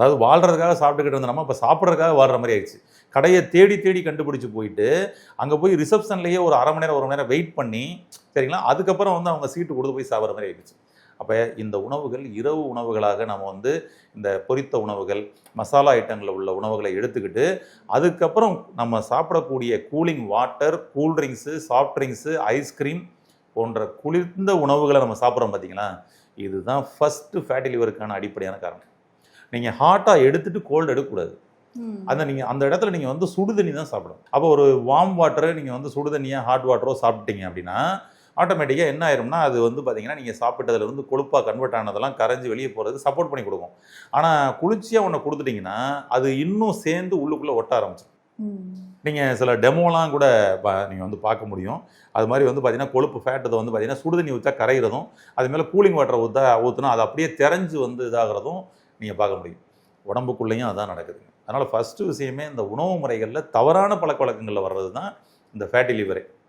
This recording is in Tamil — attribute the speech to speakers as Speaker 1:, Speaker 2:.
Speaker 1: அதாவது வாழ்றதுக்காக சாப்பிட்டுக்கிட்டு இருந்த நம்ம இப்போ சாப்பிட்றதுக்காக வாழ்ற மாதிரி ஆயிடுச்சு. கடையை தேடி தேடி கண்டுபிடிச்சி போயிட்டு அங்கே போய் ரிசப்ஷன்லேயே ஒரு அரை மணி நேரம் ஒரு மணி நேரம் வெயிட் பண்ணி சரிங்களா? அதுக்கப்புறம் வந்து அவங்க சீட்டு கொடுத்து போய் சாப்பிட்ற மாதிரி ஆயிடுச்சு. அப்போ இந்த உணவுகள் இரவு உணவுகளாக நம்ம வந்து இந்த பொரித்த உணவுகள் மசாலா ஐட்டங்களில் உள்ள உணவுகளை எடுத்துக்கிட்டு அதுக்கப்புறம் நம்ம சாப்பிடக்கூடிய cooling water cool drinks soft drinks ice cream போன்ற குளிர்ந்த உணவுகளை நம்ம சாப்பிட்றோம் பார்த்தீங்களா இதுதான் ஃபஸ்ட்டு ஃபேட்டி லிவருக்கான அடிப்படையான காரணம். நீங்கள் ஹாட்டாக எடுத்துட்டு கோல்டு எடுக்கக்கூடாது. அந்த நீங்கள் அந்த இடத்துல நீங்கள் வந்து சுடு தண்ணி தான் சாப்பிடணும். அப்போ ஒரு வார்ம் வாட்டரை நீங்கள் வந்து சுடு தண்ணியாக ஹாட் வாட்டரோ சாப்பிட்டீங்க அப்படின்னா ஆட்டோமேட்டிக்காக என்ன ஆயிரும்னா அது வந்து பார்த்தீங்கன்னா நீங்கள் சாப்பிட்டதுல இருந்து கொழுப்பாக கன்வெர்ட் ஆனதெல்லாம் கரைஞ்சி வெளியே போகிறதுக்கு சப்போர்ட் பண்ணி கொடுக்கும். ஆனால் குளிர்ச்சியாக ஒன்று கொடுத்துட்டிங்கன்னா அது இன்னும் சேர்ந்து உள்ளுக்குள்ளே ஒட்ட ஆரம்பிச்சிடும். நீங்கள் சில டெமோலாம் கூட நீங்கள் வந்து பார்க்க முடியும். அது மாதிரி வந்து பார்த்தீங்கன்னா கொழுப்பு ஃபேட்டதை வந்து பார்த்தீங்கன்னா சுடு தண்ணி ஊற்றா கரைகிறதும் அது மேலே கூலிங் வாட்டரை ஊற்றா ஊற்றினா அது அப்படியே தெரிஞ்சு வந்து இதாகிறதும் நீங்கள் பார்க்க முடியும். உடம்புக்குள்ளேயும் அதான் நடக்குது. அதனால் ஃபஸ்ட்டு விஷயமே இந்த உணவு முறைகளில் தவறான பழக்க வழக்கங்களில் வர்றது தான் இந்த ஃபேட்டி லிவரே